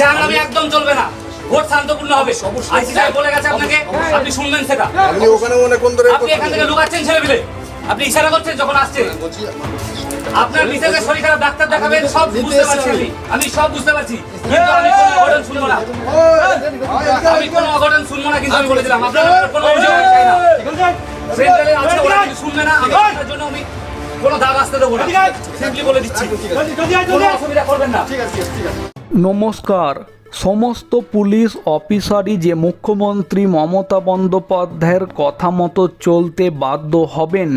জাহান্নামি একদম চলবে না। ভোট শান্তপূর্ণ হবে। আইসি সাহেব বলে গেছে আপনাকে আপনি শুনবেন সেটা। আপনি ওখানে অনেকক্ষণ ধরে আপনি এখান থেকে লুকাচ্ছেন ছেলে মিলে আপনি ইশারা করছেন যখন আসছে। আপনার মিসেসের শরীর খারাপ ডাক্তার দেখাবেন সব বুঝতে পারছি আমি। সব বুঝতে পারছি। কিন্তু আমি কোনো অঘটন শুনব না। আমি কোনো অঘটন শুনব না কিন্তু আমি বলে দিলাম। আপনার কোনো অভিযোগ চাই না। সেন্ট্রালে আছে ওরা কিছু শুনবে না আমি আপনার জন্য আমি কোনো দাগ আসতে দেবো না। সিম্পলি বলে দিচ্ছি। কোনো অসুবিধা করবেন না। নমস্কার। সমস্ত পুলিশ অফিসারই যে মুখ্যমন্ত্রী মমতা বন্দ্যোপাধ্যায়ের কথা মতো চলতে বাধ্য হবেন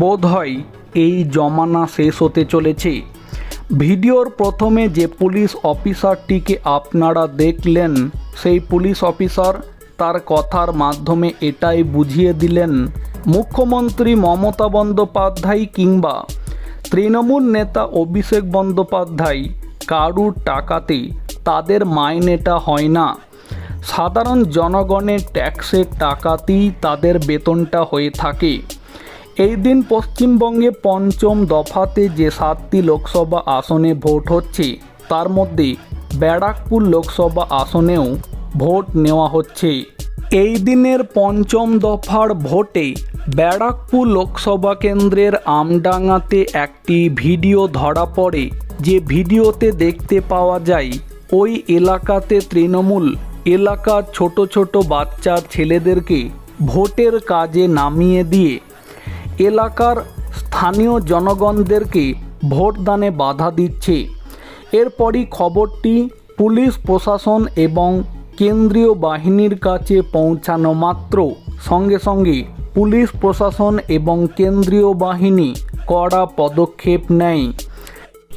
বোধহয় এই জমানা শেষ হতে চলেছে। ভিডিওর প্রথমে যে পুলিশ অফিসারটিকে আপনারা দেখলেন, সেই পুলিশ অফিসার তার কথার মাধ্যমে এটাই বুঝিয়ে দিলেন, মুখ্যমন্ত্রী মমতা বন্দ্যোপাধ্যায় কিংবা তৃণমূল নেতা অভিষেক বন্দ্যোপাধ্যায় কারুর টাকাতে তাদের মাইনেটা হয় না। সাধারণ জনগণের ট্যাক্সের টাকাতেই তাদের বেতনটা হয়ে থাকে। এই দিন পশ্চিমবঙ্গে পঞ্চম দফাতে যে সাতটি লোকসভা আসনে ভোট হচ্ছে, তার মধ্যে ব্যারাকপুর লোকসভা আসনেও ভোট নেওয়া হচ্ছে। এই দিনের পঞ্চম দফার ভোটে ব্যারাকপুর লোকসভা কেন্দ্রের আমডাঙ্গাতে একটি ভিডিও ধরা পড়ে। যে ভিডিওতে দেখতে পাওয়া যায়, ওই এলাকাতে তৃণমূল, এলাকার ছোট ছোট বাচ্চার ছেলেদেরকে ভোটের কাজে নামিয়ে দিয়ে এলাকার স্থানীয় জনগণদেরকে ভোটদানে বাধা দিচ্ছে। এরপরই খবরটি পুলিশ, প্রশাসন এবং কেন্দ্রীয় বাহিনীর কাছে পৌঁছানো মাত্র। সঙ্গে সঙ্গে পুলিশ, প্রশাসন এবং কেন্দ্রীয় বাহিনী কড়া পদক্ষেপ নেয়।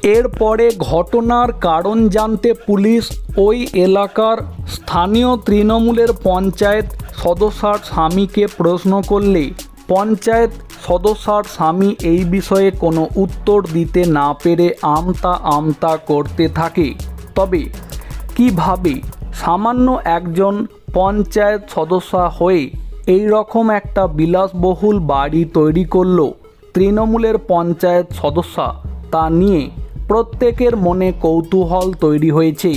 এরপরে ঘটনার কারণ জানতে পুলিশ ওই এলাকার স্থানীয় তৃণমূলের পঞ্চায়েত সদস্যার স্বামীকে প্রশ্ন করলে, পঞ্চায়েত সদস্যার স্বামী এই বিষয়ে কোনো উত্তর দিতে না পেরে আমতা আমতা করতে থাকে। তবে কীভাবে সামান্য একজন পঞ্চায়েত সদস্য হয়ে এই রকম একটা বিলাসবহুল বাড়ি তৈরি করল তৃণমূলের পঞ্চায়েত সদস্য তা নিয়ে প্রত্যেকের মনে কৌতূহল তৈরি হয়েছে।